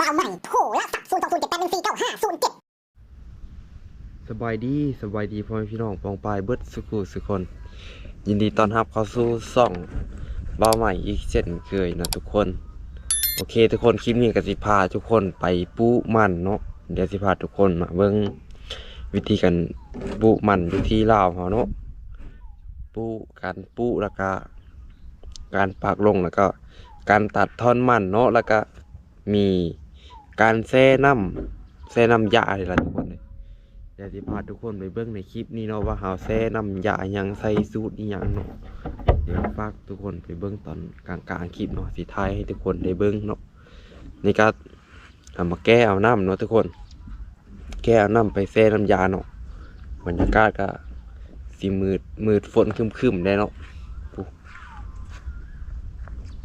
บาวใหม่โทรละสักศูนย์สองศูนย์เจ็ดแปดหนึ่งสี่เก้าห้าศูนย์เจ็ดสบายดีสบายดีพ่อแม่พี่น้องปองปลายเบิดสุขุสุคน ยินดีต้อนรับเข้าสู่ซ่องบ้าใหม่อีกเช่นเคยนะทุกคน โอเค ทุกคนคลิปนี้ก็สิพาทุกคนไปปูมันเนาะเดี๋ยวสิพาทุกคนมาเบิ่งวิธีการปูมันอยู่ที่ลาวเฮาเนาะปูการปูแล้วก็การปากลงแล้วก็ การตัดท่อนมันเนาะแล้วก็มี การแช่น้ำแช่น้ำยาอะไรล่ะทุกคนเลยเดี๋ยวสิพาทุกคนไปเบิ่งในคลิปนี้เนาะว่าเฮาแซ่น้ำยายังใส่สูตรอีหยังเนาะเดี๋ยวฝากทุกคนไปเบิ่งตอนกลางกลางๆคลิปเนาะสิถ่ายให้ทุกคนได้เบิ่งเนาะนี่ก็เอามาแก้เอาน้ำเนาะทุกคน แก้เอาน้ำไปแซ่น้ำยาเนาะบรรยากาศก็สิมืดมืดฝนคึมๆได้เนาะ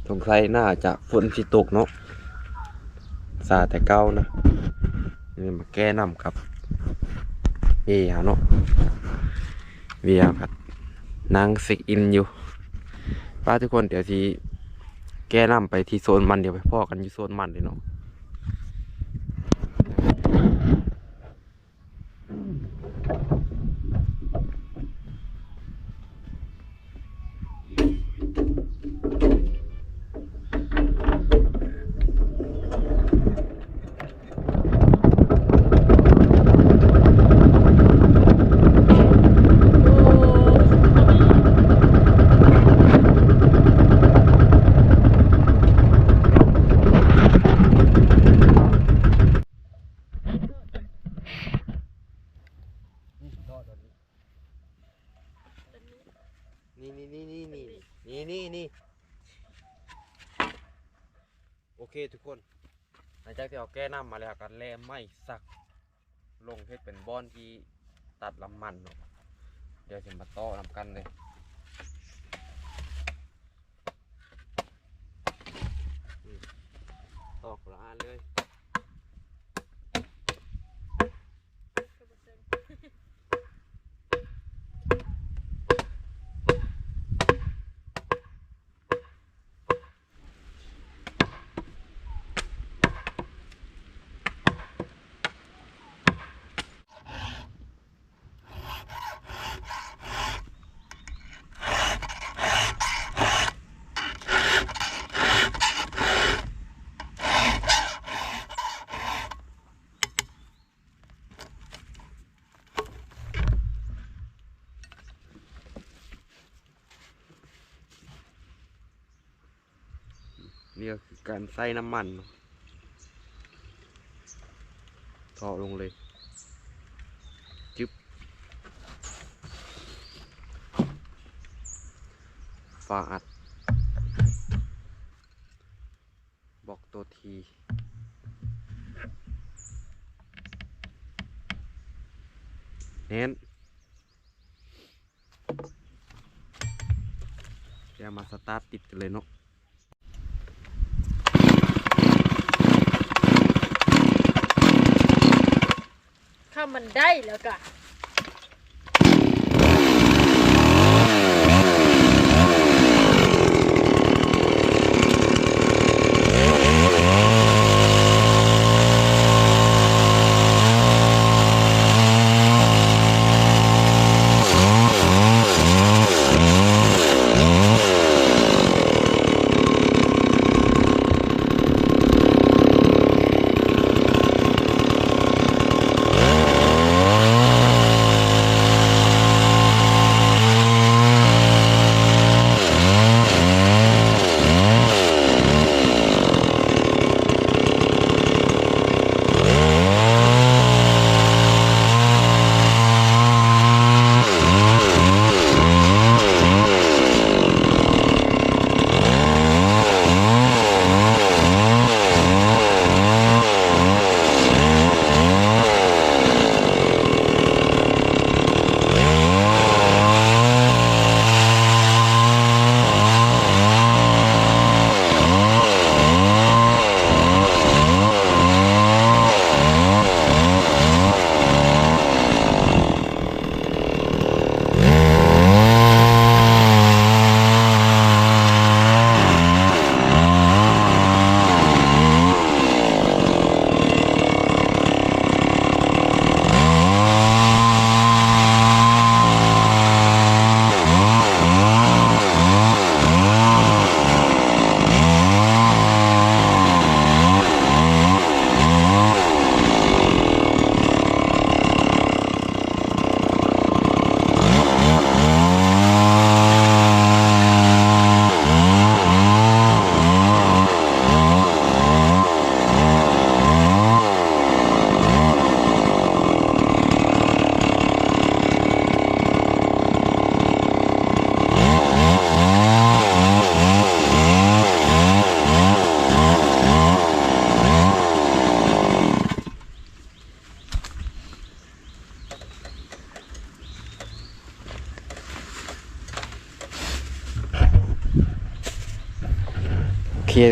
สงสัยน่าจะฝนสิตกเนาะ ซาแต่เก้านะนี่มาแก้น้ำกับเวียเนาะเวียผับนางสิกอินอยู่ป้าทุกคนเดี๋ยวทีแก้น้ำไปที่โซนมันเดี๋ยวไปพ่อกันอยู่โซนมันเลยเนาะ จากที่เราแก้น้ำมาแล้วก็แล่ไม่สัก ลงเพชรเป็นบอนที่ตัดลำมันเนาะเดี๋ยวจะมาต่อนำกันเลยตอกละอันเลย นี่ การใส่น้ำมันทอลงเลยจึ๊บฝาอัด บอกตัวทีเน้นเดี๋ยวมาสตาร์ทติดกันเลยเนาะ ถ้ามันได้แล้วก็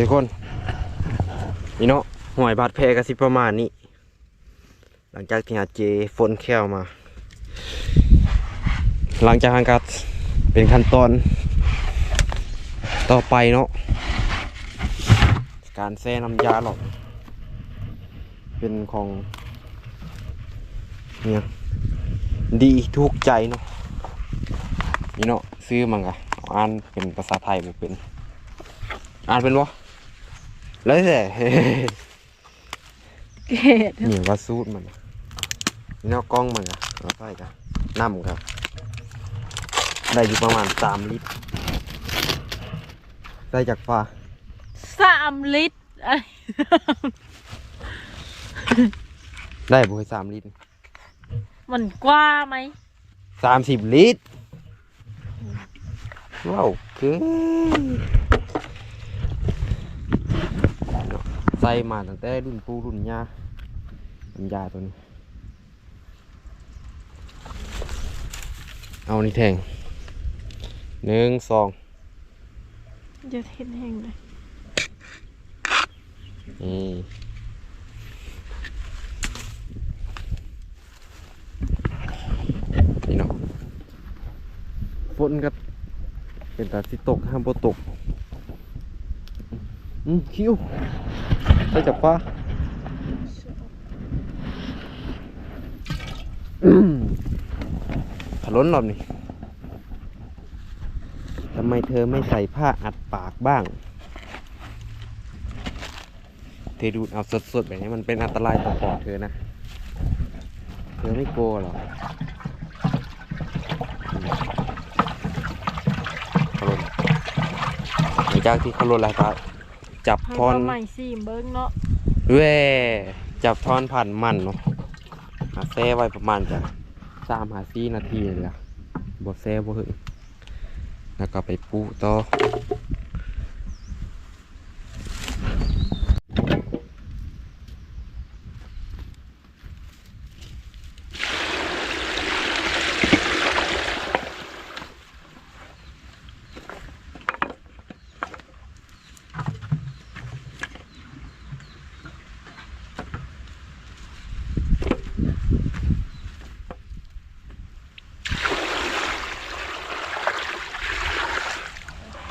ทุกคน นี่เนาะหวยบาดแผลก็สิประมาณนี้ หลังจากที่อาเจฝนแค้วมา หลังจากนั้นก็เป็นขั้นตอนต่อไปเนาะการแซ่น้ำยาหรอก เป็นของเนี่ยดีทุกใจเนาะนี่เนาะซื้อมังกะอ่านเป็นภาษาไทยบ่เป็น อ่านเป็นวะแล้วแต่เกดนี่ว่าสูตรมันน่ะนี่เนาะกล้องมันอะเอาไปกันน้ำครับ ได้อยู่ประมาณสามลิตร ได้จากฟ้าสามลิตรอะไรได้บุยสามลิตร มันกว้าไหมสามสิบลิตรว้าวคือใส่มาตั้งแต่รุ่นปูรุ่นยาน้ำยาตัวนี้ เอานี่แทงหนึ่งสองจะเห็นแห้งเลยนี่นี่เนาะฝนก็เป็นตาสิตกห้ามบ่ตก อืมคิว ไปจับปลาขล้นรอบนี่ทำไมเธอไม่ใส่ผ้าอัดปากบ้าง เธอดูดเอาสดๆแบบนี้มันเป็นอันตรายต่อปอดเธอนะ เธอไม่กลัวหรอขลุ่นหลังจาที่ขลุ่นแล้วก็จับ ให้ทอนมาใหม่สิเบิ้งเนาะเว้จับทอนผ่านมันเนาะหาแซ่ไว้ประมาณจะสามหาสี่นาทีเลยละบดแซ่บ่หึงแล้วก็ไปปูต่อ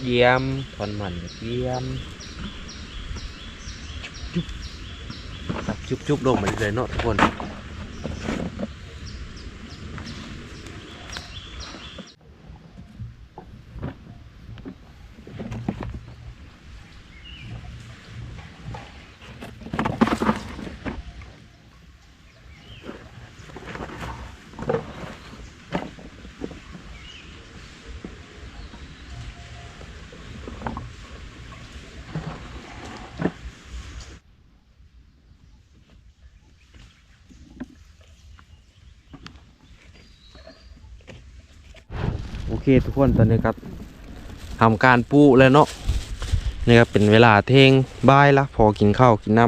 เนาะตัวนี้จะจุบมาพอเดียวพอได้เยี่ยมทอนมันเยี่ยมจุ๊บจุ๊บจุ๊บจุ๊บลงมาเลยเนาะทุกคน เคทุกคนตอนนี้ครับทำการปูแล้วเนาะนี่ครับเป็นเวลาเทงบ่ายละพอกินข้าวกินน้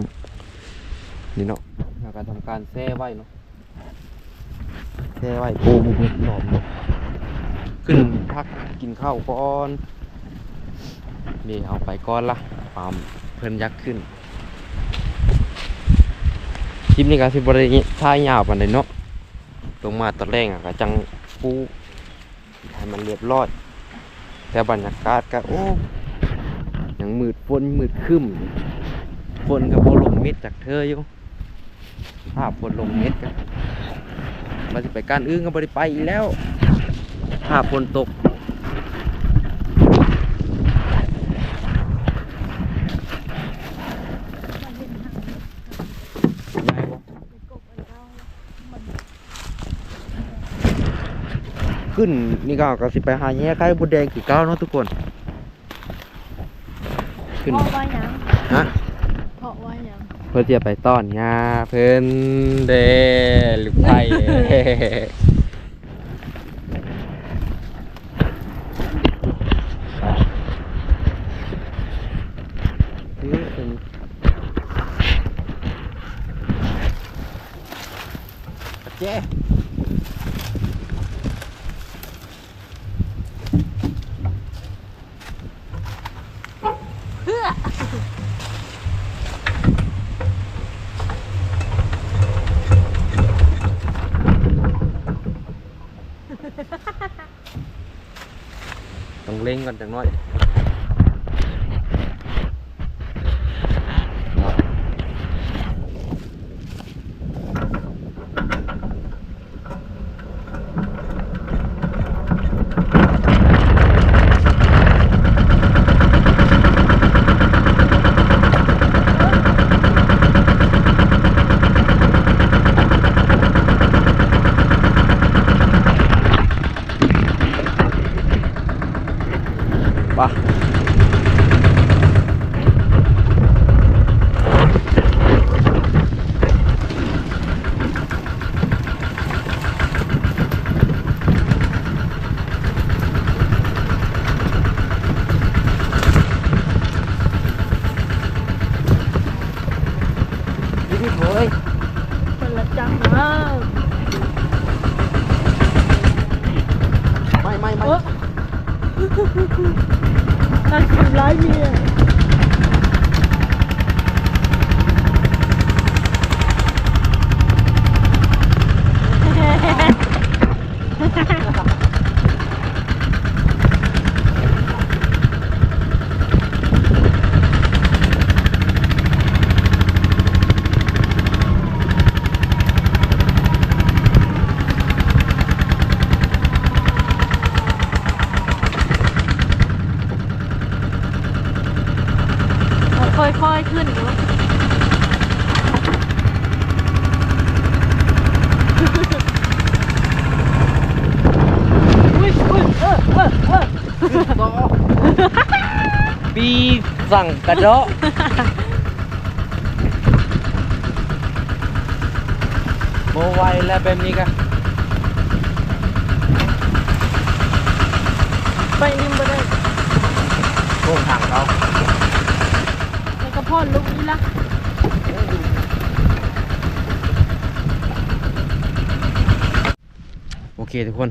ำนี่เนาะการทำการแช่ไว้เนาะแช่ไว้ปูบุกหอมขึ้นพักกินข้าวก่อนนี่เอาไปก้อนละความเพิ่นยักขึ้นคลิปนี้ก็สิบริท่ายยาวปานใดเนาะลงมาตอนแรกอะก็จังปู ให้มันเรียบร้อย แต่บรรยากาศก็โอ้ยังมืดฝนมืดคึ้มฝนกับ่ลงเม็ดจากเธออยู่ภาพฝนลงเม็ดกันเราจะไปการอื้งก็บ่ได้ไปอีกแล้วภาพฝนตก ขึ้นนี่ก็ก็สิไปหาแย่ไข่บดแดงคือเก้าเนาะทุกคน ขึ้น เพราะว่าหยังฮะ เพราะว่าหยังเพื่อจะไปต้อนงาเพิ่นเดลูกไผ่เจ๊ ต้องเล่งก่อนจังน้อย ป่ะพี่พี่เฮ้ย เป็นละจังมาก ไม่ไม่ไม่ เออ นั่นคือร้ายเมีย ค่อยๆขึ้นอยู่อุ้ยอุ้ยเออเออเออ ปี สั่งกระโดะโมไวแล้วแบบนี้กันไปนิ่มไปได้โค้งทางเขาแล้วก็พ่อลุกนี่ละโอเคทุกคน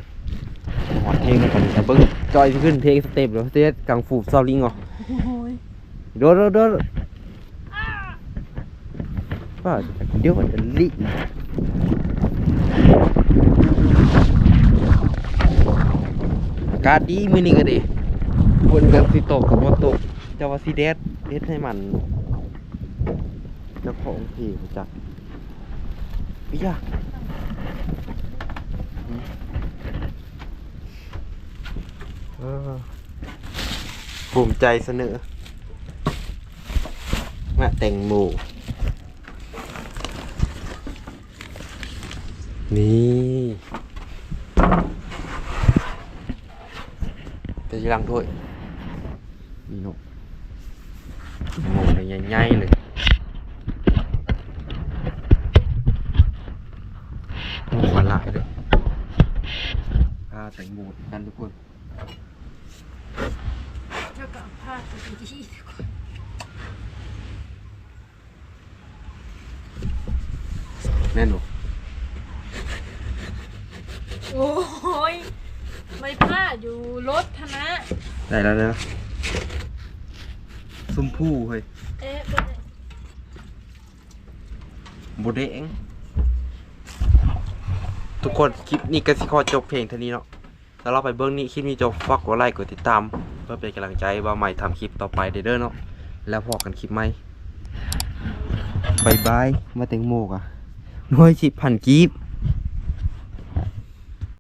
หอดเพลงกันก่อนจะเบิ้งจอยสิขึ้นเพลงสเต็ปหรือสเต็ปกังฟูซอลลิงเหรอโอ้ย โดดโดดโดดว่าเดี๋ยวมันจะลิอากาศดีมือนี้ก็ดีฝนกันสิตกกับบ่ตกเจ้าว่าสิแดดเฮ็ดให้มันเจ้าของที่จักอีหยาภูมิใจเสนอ มะแตงโมนี่ไปยีรังถ้วยนี่นกโมเลยใหญ่ๆเลยโอ้หวานหลายเลยพาแตงโมกันทุกคน เจ้ากับผ้าดี แน่นหนูโอ้ยไม่ผ้าอยู่รถธนะได้แล้วนะส้มผู้เฮ้ยเอ๊ะเป็นไงบดเองทุกคนคลิปนี้ก็สิขอจบเพลงเท่านี้เนาะแล้วเราไปเบิ้งนี้คลิปนี้จบฝากกดไลค์กดติดตาม เพื่อเป็นกำลังใจว่าใหม่ทำคลิปต่อไปเด้อเนาะแล้วพอกันคลิปใหม่บายบายมาแตงโมกอะ หน่วยสิบพันกีบ